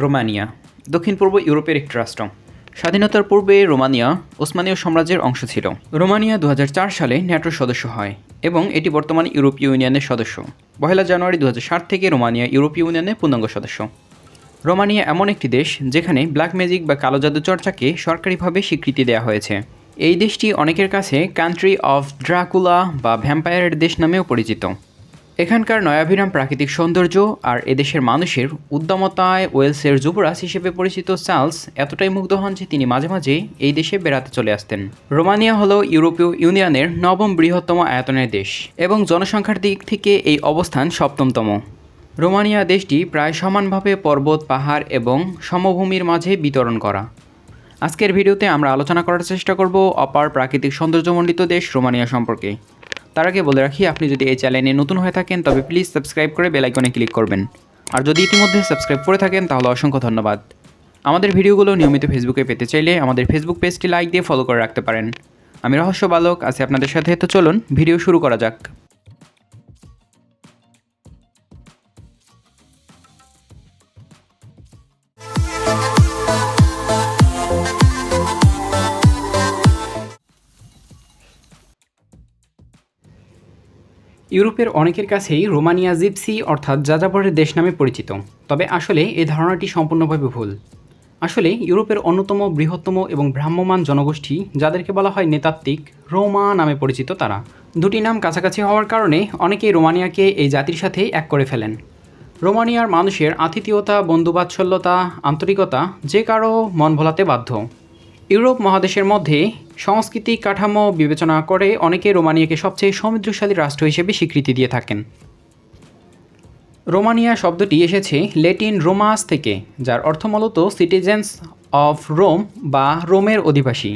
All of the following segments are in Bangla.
রোমানিয়া, দক্ষিণ পূর্ব ইউরোপের একটি রাষ্ট্র। স্বাধীনতার পূর্বে রোমানিয়া ওসমানীয় সাম্রাজ্যের অংশ ছিল। রোমানিয়া দু হাজার চার সালে ন্যাটোর সদস্য হয় এবং এটি বর্তমানে ইউরোপীয় ইউনিয়নের সদস্য। পহেলা জানুয়ারি দুহাজার সাত থেকে রোমানিয়া ইউরোপীয় ইউনিয়নের পূর্ণাঙ্গ সদস্য। রোমানিয়া এমন একটি দেশ যেখানে ব্ল্যাক ম্যাজিক বা কালো জাদু চর্চাকে সরকারিভাবে স্বীকৃতি দেওয়া হয়েছে। এই দেশটি অনেকের কাছে কান্ট্রি অফ ড্রাকুলা বা ভ্যাম্পায়ারের দেশ নামেও পরিচিত। এখানকার নয়াভিরাম প্রাকৃতিক সৌন্দর্য আর এদেশের মানুষের উদ্যমতায় ওয়েলসের যুবরাজ হিসেবে পরিচিত চার্লস এতটাই মুগ্ধ হন যে তিনি মাঝে মাঝে এই দেশে বেড়াতে চলে আসতেন। রোমানিয়া হল ইউরোপীয় ইউনিয়নের নবম বৃহত্তম আয়তনের দেশ এবং জনসংখ্যার দিক থেকে এই অবস্থান সপ্তমতম। রোমানিয়া দেশটি প্রায় সমানভাবে পর্বত, পাহাড় এবং সমভূমির মাঝে বিতরণ করা। আজকের ভিডিওতে আমরা আলোচনা করার চেষ্টা করব অপার প্রাকৃতিক সৌন্দর্যমণ্ডিত দেশ রোমানিয়া সম্পর্কে। তার আগে বলে রাখি, আপনি যদি এই চ্যানেলে নতুন হয়ে থাকেন, তবে প্লিজ সাবস্ক্রাইব করে বেল আইকনে ক্লিক করবেন। আর যদি ইতিমধ্যে সাবস্ক্রাইব করে থাকেন, তাহলে অসংখ্য ধন্যবাদ। আমাদের ভিডিওগুলো নিয়মিত ফেসবুকে পেতে চাইলে আমাদের ফেসবুক পেজটি লাইক দিয়ে ফলো করে রাখতে পারেন। আমি রহস্য বালক, আছি আপনাদের সাথে, তো চলুন, ভিডিও শুরু করা যাক। ইউরোপের অনেকের কাছেই রোমানিয়া জিপসি অর্থাৎ যাযাবরের দেশ নামে পরিচিত। তবে আসলে এই ধারণাটি সম্পূর্ণভাবে ভুল। আসলে ইউরোপের অন্যতম বৃহত্তম এবং ভ্রাম্যমান জনগোষ্ঠী, যাদেরকে বলা হয় নেতাত্ত্বিক, রোমা নামে পরিচিত তারা। দুটি নাম কাছাকাছি হওয়ার কারণে অনেকেই রোমানিয়াকে এই জাতির সাথে এক করে ফেলেন। রোমানিয়ার মানুষের আতিথেয়তা, বন্ধুবাৎসল্যতা, আন্তরিকতা যে কারও মন ভোলাতে বাধ্য। ইউরোপ মহাদেশের মধ্যে সাংস্কৃতিক কাঠামো বিবেচনা করে অনেকে রোমানিয়াকে সবচেয়ে সমৃদ্ধশালী রাষ্ট্র হিসেবে স্বীকৃতি দিয়ে থাকেন। রোমানিয়া শব্দটি এসেছে লেটিন রোমাস থেকে, যার অর্থ মূলত সিটিজেন্স অফ রোম বা রোমের অধিবাসী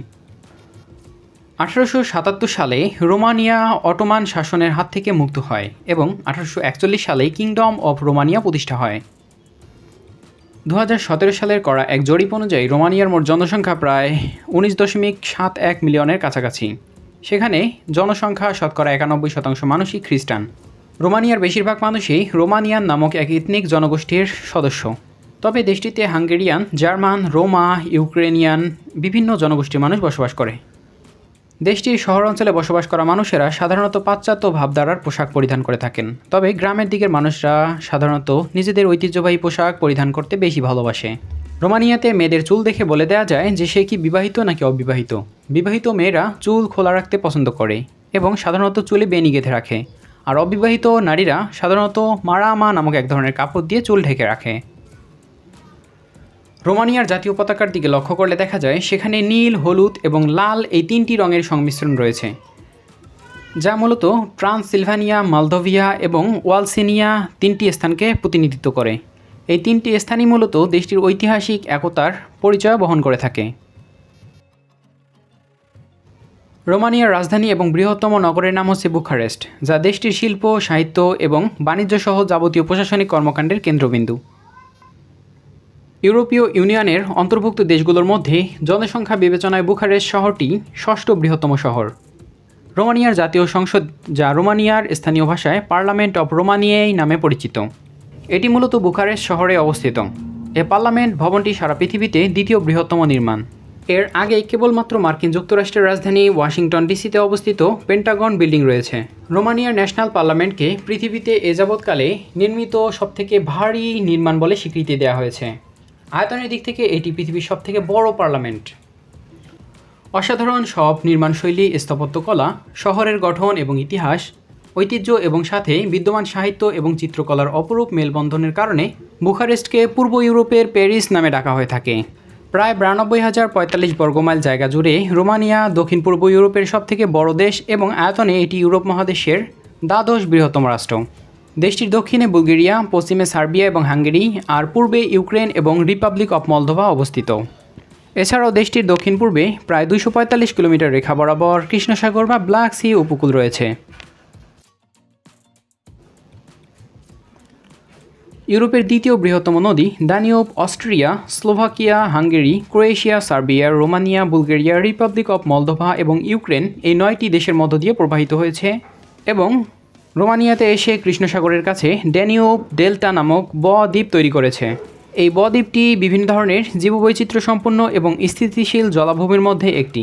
আঠারোশো সাতাত্তর সালে রোমানিয়া অটোমান শাসনের হাত থেকে মুক্ত হয় এবং আঠারোশো একচল্লিশ সালে কিংডম অফ রোমানিয়া প্রতিষ্ঠা হয়। দু হাজার সতেরো সালের করা এক জরিপ অনুযায়ী রোমানিয়ার মোট জনসংখ্যা প্রায় উনিশ দশমিক সাত এক মিলিয়নের কাছাকাছি। সেখানে জনসংখ্যা শতকরা একানব্বই শতাংশ মানুষই খ্রিস্টান। রোমানিয়ার বেশিরভাগ মানুষই রোমানিয়ান নামক এক ইথনিক জনগোষ্ঠীর সদস্য। তবে দেশটিতে হাঙ্গেরিয়ান, জার্মান, রোমা, ইউক্রেনিয়ান বিভিন্ন জনগোষ্ঠীর মানুষ বসবাস করে। দেশটির শহর অঞ্চলে বসবাস করা মানুষেরা সাধারণত পাশ্চাত্য ভাবধারার পোশাক পরিধান করে থাকেন। তবে গ্রামের দিকের মানুষরা সাধারণত নিজেদের ঐতিহ্যবাহী পোশাক পরিধান করতে বেশি ভালোবাসে। রোমানিয়াতে মেয়েদের চুল দেখে বলে দেওয়া যায় যে সে কি বিবাহিত নাকি অবিবাহিত। বিবাহিত মেয়েরা চুল খোলা রাখতে পছন্দ করে এবং সাধারণত চুলে বেনি গেঁথে রাখে। আর অবিবাহিত নারীরা সাধারণত মারামা নামক এক ধরনের কাপড় দিয়ে চুল ঢেকে রাখে। রোমানিয়ার জাতীয় পতাকার দিকে লক্ষ্য করলে দেখা যায়, সেখানে নীল, হলুদ এবং লাল এই তিনটি রঙের সংমিশ্রণ রয়েছে। যা মূলত ট্রান্সসিলভানিয়া মালদোভিয়া এবং ওয়ালসিনিয়া তিনটি স্থানকে প্রতিনিধিত্ব করে। এই তিনটি স্থানই মূলত দেশটির ঐতিহাসিক একতার পরিচয় বহন করে থাকে। রোমানিয়ার রাজধানী এবং বৃহত্তম নগরের নাম হচ্ছে বুখারেস্ট, যা দেশটির শিল্প, সাহিত্য এবং বাণিজ্য সহ যাবতীয় প্রশাসনিক কর্মকাণ্ডের কেন্দ্রবিন্দু। ইউরোপীয় ইউনিয়নের অন্তর্ভুক্ত দেশগুলোর মধ্যে জনসংখ্যা বিবেচনায় বুখারেস্ট শহরটি ষষ্ঠ বৃহত্তম শহর। রোমানিয়ার জাতীয় সংসদ, যা রোমানিয়ার স্থানীয় ভাষায় পার্লামেন্ট অব রোমানিয়াই নামে পরিচিত। এটি মূলত বুখারেস্ট শহরে অবস্থিত। এ পার্লামেন্ট ভবনটি সারা পৃথিবীতে দ্বিতীয় বৃহত্তম নির্মাণ। এর আগে কেবলমাত্র মার্কিন যুক্তরাষ্ট্রের রাজধানী ওয়াশিংটন ডিসিতে অবস্থিত পেন্টাগন বিল্ডিং রয়েছে। রোমানিয়ার ন্যাশনাল পার্লামেন্টকে পৃথিবীতে এ যাবৎকালে নির্মিত সবথেকে ভারী নির্মাণ বলে স্বীকৃতি দেওয়া হয়েছে। আয়তনের দিক থেকে এটি পৃথিবীর সবথেকে বড় পার্লামেন্ট। অসাধারণ সব নির্মাণশৈলী, স্থাপত্যকলা, শহরের গঠন এবং ইতিহাস, ঐতিহ্য এবং সাথে বিদ্যমান সাহিত্য এবং চিত্রকলার অপরূপ মেলবন্ধনের কারণে বুখারেস্টকে পূর্ব ইউরোপের প্যারিস নামে ডাকা হয়ে থাকে। প্রায় বিরানব্বই হাজার পঁয়তাল্লিশ বর্গমাইল জায়গা জুড়ে রোমানিয়া, দক্ষিণ পূর্ব ইউরোপের সবথেকে বড় দেশ এবং আয়তনে এটি ইউরোপ মহাদেশের দ্বাদশ বৃহত্তম রাষ্ট্র। দেশটির দক্ষিণে বুলগেরিয়া, পশ্চিমে সার্বিয়া এবং হাঙ্গেরি, আর পূর্বে ইউক্রেন এবং রিপাবলিক অফ মলদোভা অবস্থিত। এছাড়াও দেশটির দক্ষিণ পূর্বে প্রায় দুশো পঁয়তাল্লিশ কিলোমিটার রেখা বরাবর কৃষ্ণসাগর বা ব্ল্যাক সি উপকূল রয়েছে। ইউরোপের দ্বিতীয় বৃহত্তম নদী Danube Austria, Slovakia, Hungary, Croatia, Serbia, Romania, Bulgaria, Republic of Moldova এবং ইউক্রেন এই নয়টি দেশের মধ্য দিয়ে প্রবাহিত হয়েছে এবং রোমানিয়াতে এসে কৃষ্ণসাগরের কাছে ড্যানিউব ডেল্টা নামক ব দ্বীপ তৈরি করেছে। এই ব দ্বীপটি বিভিন্ন ধরনের জীববৈচিত্র্য সম্পন্ন এবং স্থিতিশীল জলাভূমির মধ্যে একটি।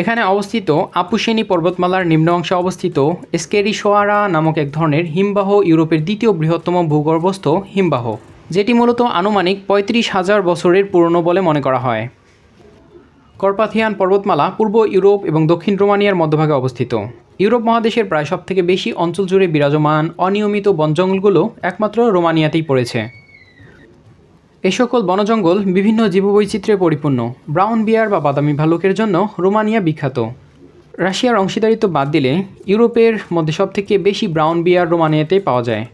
এখানে অবস্থিত আপুসেনি পর্বতমালার নিম্ন অংশে অবস্থিত স্কেরিসোয়ারা নামক এক ধরনের হিমবাহ ইউরোপের দ্বিতীয় বৃহত্তম ভূগর্ভস্থ হিমবাহ, যেটি মূলত আনুমানিক পঁয়ত্রিশ হাজার বছরের পুরনো বলে মনে করা হয়। কর্পাথিয়ান পর্বতমালা পূর্ব ইউরোপ এবং দক্ষিণ রোমানিয়ার মধ্যভাগে অবস্থিত। ইউরোপ মহাদেশের প্রায় সব থেকে বেশি অঞ্চল জুড়ে বিরাজমান অনিয়মিত বনজঙ্গলগুলো একমাত্র রোমানিয়াতেই পড়েছে। এ সকল বনজঙ্গল বিভিন্ন জীববৈচিত্র্যে পরিপূর্ণ। ব্রাউন বিয়ার বা বাদামি ভালুকের জন্য রোমানিয়া বিখ্যাত। রাশিয়ার অংশীদারিত্ব বাদ দিলে ইউরোপের মধ্যে সবথেকে বেশি ব্রাউন বিয়ার রোমানিয়াতেই পাওয়া যায়।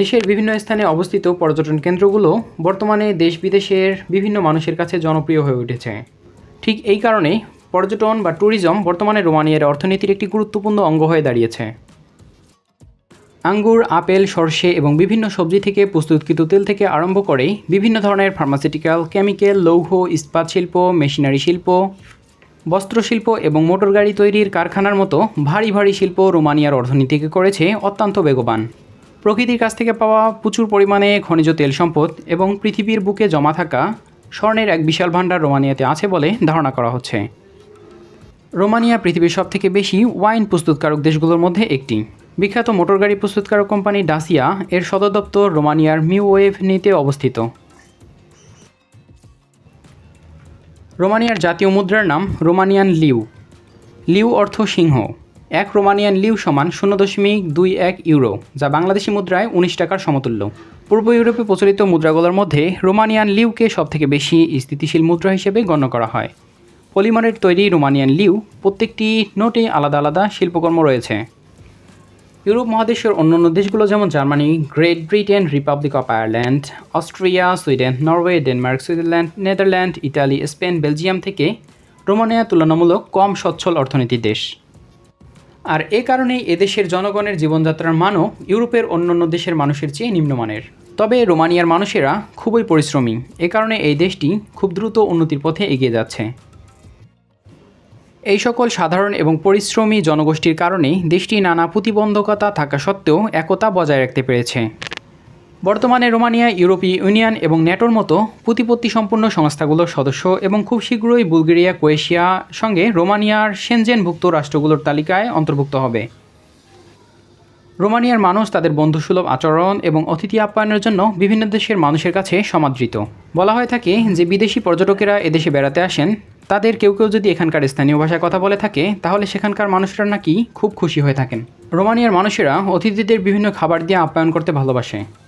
দেশের বিভিন্ন স্থানে অবস্থিত পর্যটন কেন্দ্রগুলো বর্তমানে দেশ বিদেশের বিভিন্ন মানুষের কাছে জনপ্রিয় হয়ে উঠেছে। ঠিক এই কারণে পর্যটন বা ট্যুরিজম বর্তমানে রোমানিয়ার অর্থনীতির একটি গুরুত্বপূর্ণ অঙ্গ হয়ে দাঁড়িয়েছে। আঙ্গুর, আপেল, সর্ষে এবং বিভিন্ন সবজি থেকে প্রস্তুতকৃত তেল থেকে আরম্ভ করে বিভিন্ন ধরনের ফার্মাসিউটিক্যাল কেমিক্যাল লৌহ, ইস্পাত শিল্প মেশিনারি শিল্প, বস্ত্রশিল্প এবং মোটর গাড়ি তৈরির কারখানার মতো ভারী ভারী শিল্প রোমানিয়ার অর্থনীতিকে করেছে অত্যন্ত বেগবান। প্রকৃতির কাছ থেকে পাওয়া প্রচুর পরিমাণে খনিজ তেল সম্পদ এবং পৃথিবীর বুকে জমা থাকা স্বর্ণের এক বিশাল ভাণ্ডার রোমানিয়াতে আছে বলে ধারণা করা হচ্ছে। রোমানিয়া পৃথিবীর সবথেকে বেশি ওয়াইন প্রস্তুতকারক দেশগুলোর মধ্যে একটি। বিখ্যাত মোটর গাড়ি প্রস্তুতকারক কোম্পানি ডাসিয়া এর সদর দপ্তর রোমানিয়ার মিউওয়েভ নিতে অবস্থিত। রোমানিয়ার জাতীয় মুদ্রার নাম রোমানিয়ান লিউ। লিউ অর্থ সিংহ। এক রোমানিয়ান লিউ সমান শূন্য দশমিক দুই এক ইউরো, যা বাংলাদেশি মুদ্রায় উনিশ টাকার সমতুল্য। পূর্ব ইউরোপে প্রচলিত মুদ্রাগুলোর মধ্যে রোমানিয়ান লিউকে সবথেকে বেশি স্থিতিশীল মুদ্রা হিসেবে গণ্য করা হয়। পলিমারের তৈরি রোমানিয়ান লিউ প্রত্যেকটি নোটে আলাদা আলাদা শিল্পকর্ম রয়েছে। ইউরোপ মহাদেশের অন্যান্য দেশগুলো যেমন Germany, Great Britain, Republic of Ireland, Austria, Sweden, Norway, Denmark, Switzerland, Netherland, Italy, Spain, Belgium থেকে রোমানিয়া তুলনামূলক কম সচ্ছল অর্থনীতির দেশ। আর এ কারণেই এদেশের জনগণের জীবনযাত্রার মানও ইউরোপের অন্যান্য দেশের মানুষের চেয়ে নিম্নমানের। তবে রোমানিয়ার মানুষেরা খুবই পরিশ্রমী। এ কারণে এই দেশটি খুব দ্রুত উন্নতির পথে এগিয়ে যাচ্ছে। এই সকল সাধারণ এবং পরিশ্রমী জনগোষ্ঠীর কারণে দেশটি নানা প্রতিবন্ধকতা থাকা সত্ত্বেও একতা বজায় রাখতে পেরেছে। বর্তমানে রোমানিয়া, ইউরোপীয় ইউনিয়ন এবং ন্যাটোর মতো প্রতিপত্তি সম্পন্ন সংস্থাগুলোর সদস্য এবং খুব শীঘ্রই বুলগেরিয়া, ক্রোয়েশিয়া সঙ্গে রোমানিয়ার সেনজেনভুক্ত রাষ্ট্রগুলোর তালিকায় অন্তর্ভুক্ত হবে। রোমানিয়ার মানুষ তাদের বন্ধুসুলভ আচরণ এবং অতিথি আপ্যায়নের জন্য বিভিন্ন দেশের মানুষের কাছে সমাদৃত। বলা হয়ে থাকে যে, বিদেশি পর্যটকেরা এদেশে বেড়াতে আসেন, তাদের কেউ কেউ যদি এখানকার স্থানীয় ভাষায় কথা বলে থাকে, তাহলে সেখানকার মানুষরা নাকি খুব খুশি হয়ে থাকেন। রোমানিয়ার মানুষেরা অতিথিদের বিভিন্ন খাবার দিয়ে আপ্যায়ন করতে ভালোবাসে।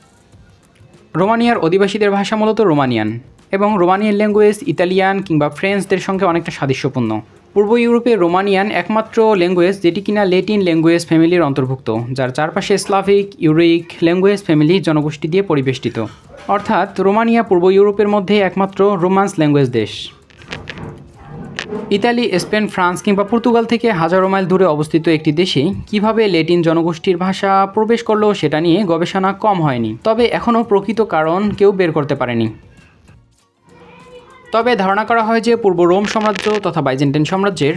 রোমানিয়ার অধিবাসীদের ভাষা মূলত রোমানিয়ান এবং রোমানিয়ান ল্যাঙ্গুয়েজ, ইতালিয়ান কিংবা ফ্রেঞ্চদের সঙ্গে অনেকটা সাদৃশ্যপূর্ণ। পূর্ব ইউরোপে রোমানিয়ান একমাত্র ল্যাঙ্গুয়েজ যেটি কিনা লেটিন ল্যাঙ্গুয়েজ ফ্যামিলির অন্তর্ভুক্ত, যার চারপাশে স্লাভিক, ইউরিক ল্যাঙ্গুয়েজ ফ্যামিলি জনগোষ্ঠী দিয়ে পরিবেষ্টিত। অর্থাৎ রোমানিয়া পূর্ব ইউরোপের মধ্যে একমাত্র রোমান্স ল্যাঙ্গুয়েজ দেশ। ইতালি, স্পেন, ফ্রান্স কিংবা পর্তুগাল থেকে হাজারো মাইল দূরে অবস্থিত একটি দেশে কীভাবে লেটিন জনগোষ্ঠীর ভাষা প্রবেশ করল সেটা নিয়ে গবেষণা কম হয়নি। তবে এখনও প্রকৃত কারণ কেউ বের করতে পারেনি। তবে ধারণা করা হয় যে পূর্ব রোম সাম্রাজ্য তথা বাইজেন্টাইন সাম্রাজ্যের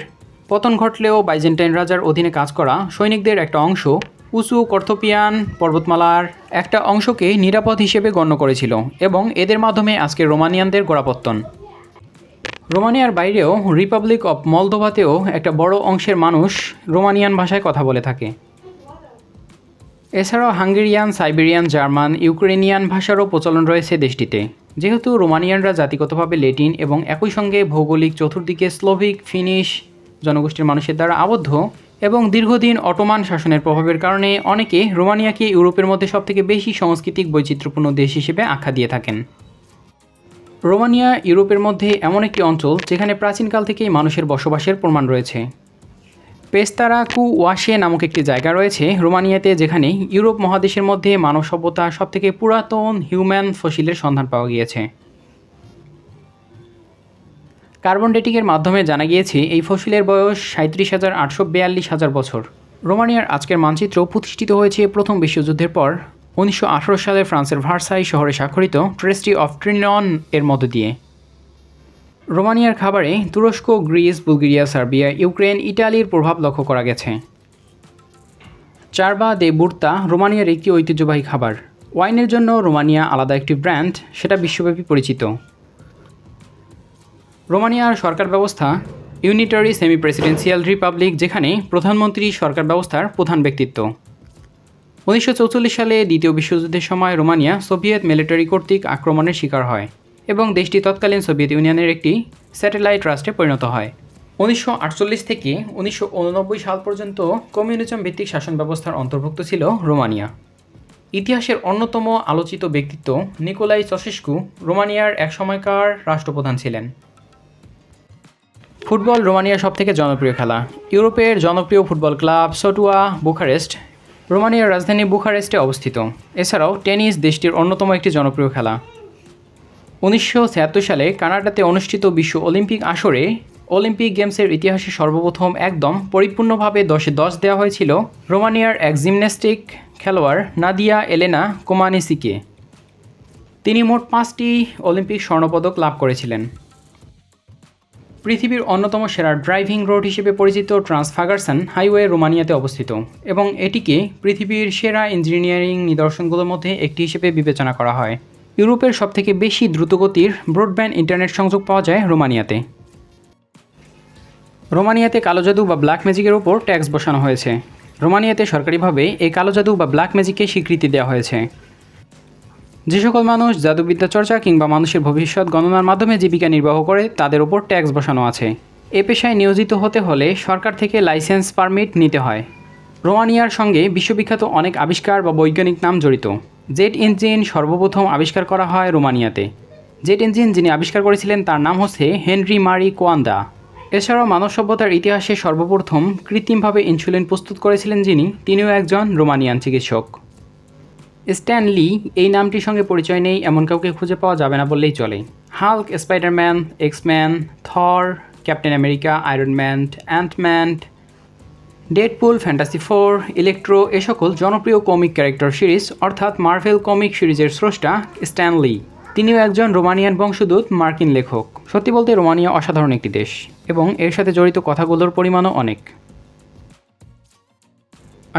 পতন ঘটলেও বাইজেন্টাইন রাজার অধীনে কাজ করা সৈনিকদের একটা অংশ উঁচু কর্থপিয়ান পর্বতমালার একটা অংশকে নিরাপদ হিসেবে গণ্য করেছিল এবং এদের মাধ্যমে আজকের রোমানিয়ানদের গোড়াপত্তন। রোমানিয়ার বাইরেও রিপাবলিক অফ মলদোভাতেও একটা বড় অংশের মানুষ রোমানিয়ান ভাষায় কথা বলে থাকে। এছাড়াও হাঙ্গেরিয়ান, সাইবেরিয়ান, জার্মান, ইউক্রেনিয়ান ভাষারও প্রচলন রয়েছে দেশটিতে। যেহেতু রোমানিয়ানরা জাতিগতভাবে লেটিন এবং একই সঙ্গে ভৌগোলিক চতুর্দিকে স্লোভিক, ফিনিশ জনগোষ্ঠীর মানুষের দ্বারা আবদ্ধ এবং দীর্ঘদিন অটোমান শাসনের প্রভাবের কারণে অনেকে রোমানিয়াকে ইউরোপের মধ্যে সবথেকে বেশি সাংস্কৃতিক বৈচিত্র্যপূর্ণ দেশ হিসেবে আখ্যা দিয়ে থাকেন। রোমানিয়া, ইউরোপের মধ্যে এমন একটি অঞ্চল যেখানে প্রাচীনকাল থেকেই মানুষের বসবাসের প্রমাণ রয়েছে। পেস্তারা কু ওয়াশে নামক একটি জায়গা রয়েছে রোমানিয়াতে যেখানে ইউরোপ মহাদেশের মধ্যে মানব সভ্যতা সবথেকে পুরাতন হিউম্যান ফসিলের সন্ধান পাওয়া গিয়েছে। কার্বন ডেটিংয়ের মাধ্যমে জানা গিয়েছে এই ফসিলের বয়স সাঁত্রিশ হাজার আটশো বিয়াল্লিশ হাজার বছর। রোমানিয়ার আজকের মানচিত্র প্রতিষ্ঠিত হয়েছে প্রথম বিশ্বযুদ্ধের পর। উনিশশো আঠেরো সালে ফ্রান্সের ভার্সাই শহরে স্বাক্ষরিত ট্রেস্টি অফ ট্রিনন এর মধ্য দিয়ে। রোমানিয়ার খাবারে তুরস্ক, গ্রিস, বুলগেরিয়া, সার্বিয়া, ইউক্রেন, ইটালির প্রভাব লক্ষ্য করা গেছে। চারবা দে বুর্তা রোমানিয়ার একটি ঐতিহ্যবাহী খাবার। ওয়াইনের জন্য রোমানিয়া আলাদা একটি ব্র্যান্ড, সেটা বিশ্বব্যাপী পরিচিত। রোমানিয়ার সরকার ব্যবস্থা, ইউনিটারি সেমি প্রেসিডেন্সিয়াল রিপাবলিক, যেখানে প্রধানমন্ত্রী সরকার ব্যবস্থার প্রধান ব্যক্তিত্ব। উনিশশো সালে দ্বিতীয় বিশ্বযুদ্ধের সময় রোমানিয়া সোভিয়েত মিলিটারি কর্তৃক আক্রমণের শিকার হয় এবং দেশটি তৎকালীন সোভিয়েত ইউনিয়নের একটি স্যাটেলাইট রাষ্ট্রে পরিণত হয়। উনিশশো আটচল্লিশ থেকে উনিশশো উননব্বই সাল পর্যন্ত কমিউনিজম ভিত্তিক শাসন ব্যবস্থার অন্তর্ভুক্ত ছিল রোমানিয়া। ইতিহাসের অন্যতম আলোচিত ব্যক্তিত্ব নিকোলাই চসেস্কু রোমানিয়ার এক সময়কার রাষ্ট্রপ্রধান ছিলেন। ফুটবল রোমানিয়ার সবথেকে জনপ্রিয় খেলা। ইউরোপের জনপ্রিয় ফুটবল ক্লাব সটুয়া বুখারেস্ট রোমানিয়ার রাজধানী বুখারেস্টে অবস্থিত। এছাড়াও টেনিস দেশটির অন্যতম একটি জনপ্রিয় খেলা। উনিশশো ছিয়াত্তর সালে কানাডাতে অনুষ্ঠিত বিশ্ব অলিম্পিক আসরে অলিম্পিক গেমসের ইতিহাসে সর্বপ্রথম একদম পরিপূর্ণভাবে দশে দশ দেওয়া হয়েছিল রোমানিয়ার এক জিমন্যাস্টিক খেলোয়াড় নাদিয়া এলেনা কোমানিসিকে। তিনি মোট পাঁচটি অলিম্পিক স্বর্ণপদক লাভ করেছিলেন। পৃথিবীর অন্যতম সেরা ড্রাইভিং রোড হিসেবে পরিচিত ট্রান্সফাগারসন হাইওয়ে রোমানিয়াতে অবস্থিত এবং এটিকে পৃথিবীর সেরা ইঞ্জিনিয়ারিং নিদর্শনগুলোর মধ্যে একটি হিসেবে বিবেচনা করা হয়। ইউরোপের সবথেকে বেশি দ্রুতগতির ব্রডব্যান্ড ইন্টারনেট সংযোগ পাওয়া যায় রোমানিয়াতে। রোমানিয়াতে কালো জাদু বা ব্ল্যাক ম্যাজিকের ওপর ট্যাক্স বসানো হয়েছে। রোমানিয়াতে সরকারিভাবে এই কালো জাদু বা ব্ল্যাক ম্যাজিককে স্বীকৃতি দেওয়া হয়েছে। যে সকল মানুষ জাদুবিদ্যা চর্চা কিংবা মানুষের ভবিষ্যৎ গণনার মাধ্যমে জীবিকা নির্বাহ করে, তাদের ওপর ট্যাক্স বসানো আছে। এ পেশায় নিয়োজিত হতে হলে সরকার থেকে লাইসেন্স পারমিট নিতে হয়। রোমানিয়ার সঙ্গে বিশ্ববিখ্যাত অনেক আবিষ্কার বা বৈজ্ঞানিক নাম জড়িত। জেট ইঞ্জিন সর্বপ্রথম আবিষ্কার করা হয় রোমানিয়াতে। জেট ইঞ্জিন যিনি আবিষ্কার করেছিলেন, তার নাম হচ্ছে হেনরি মারি কোয়ান্দা। এছাড়াও মানব সভ্যতার ইতিহাসে সর্বপ্রথম কৃত্রিমভাবে ইনসুলিন প্রস্তুত করেছিলেন যিনি। তিনিও একজন রোমানিয়ান চিকিৎসক। স্ট্যান লি, এই নামটির সঙ্গে পরিচয় নেই, এমন কাউকে খুঁজে পাওয়া যাবে না বললেই চলে। Hulk, Spiderman, X Man, Thor, Captain America, Iron Man, Ant Man, Deadpool, fantasy four, Electro, এ সকল জনপ্রিয় কমিক ক্যারেক্টার সিরিজ, অর্থাৎ মার্ভেল কমিক সিরিজের স্রষ্টা স্ট্যানলি তিনিও একজন রোমানিয়ান বংশদূত মার্কিন লেখক। সত্যি বলতে, রোমানিয়া অসাধারণ একটি দেশ এবং এর সাথে জড়িত কথাগুলোর পরিমাণও অনেক।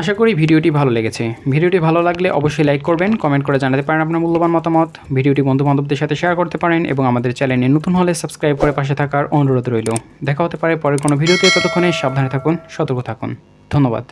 আশা করি ভিডিওটি ভালো লেগেছে। ভিডিওটি ভালো লাগলে অবশ্যই লাইক করবেন, কমেন্ট করে জানাতে পারেন আপনার মূল্যবান মতামত। ভিডিওটি বন্ধুবান্ধবদের সাথে শেয়ার করতে পারেন এবং আমাদের চ্যানেলে নতুন হলে সাবস্ক্রাইব করে পাশে থাকার অনুরোধ রইল। দেখা হতে পারে পরের কোনো ভিডিওতে, ততক্ষণে সাবধানে থাকুন, সতর্ক থাকুন। ধন্যবাদ।